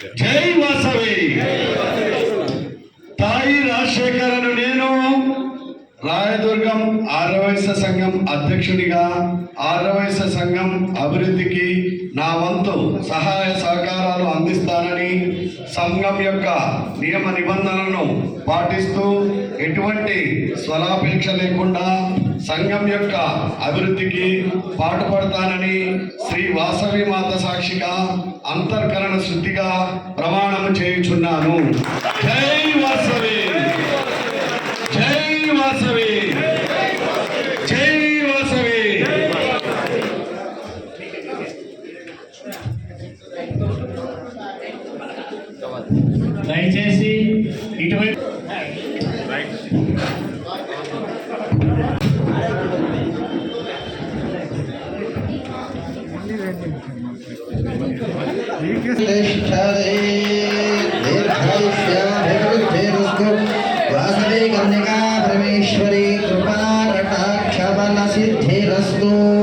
జై వాసవి. తాయి రాజశేఖరను నేను రాయదుర్గం ఆరవయస సంఘం అధ్యక్షుడిగా ఆరవయస సంఘం అభివృద్ధికి నా వంతు సహాయ సహకారాలు అందిస్తానని సంఘం యొక్క నియమ నిబంధనలను పాటిస్తూ ఎటువంటి స్వలాపేక్ష లేకుండా సంఘం యొక్క అభివృద్ధికి పాటుపడతానని శ్రీ వాసవి మాత సాక్షిగా అంతర్కరణ శుద్ధిగా ప్రమాణం చేయుచున్నాను. జై వాసవి! జై వాసవి! జై వాసవి! దయచేసి वासवे गम्यका परमेश्वरी कृपा कटाक्षबल सिद्धिरस्तु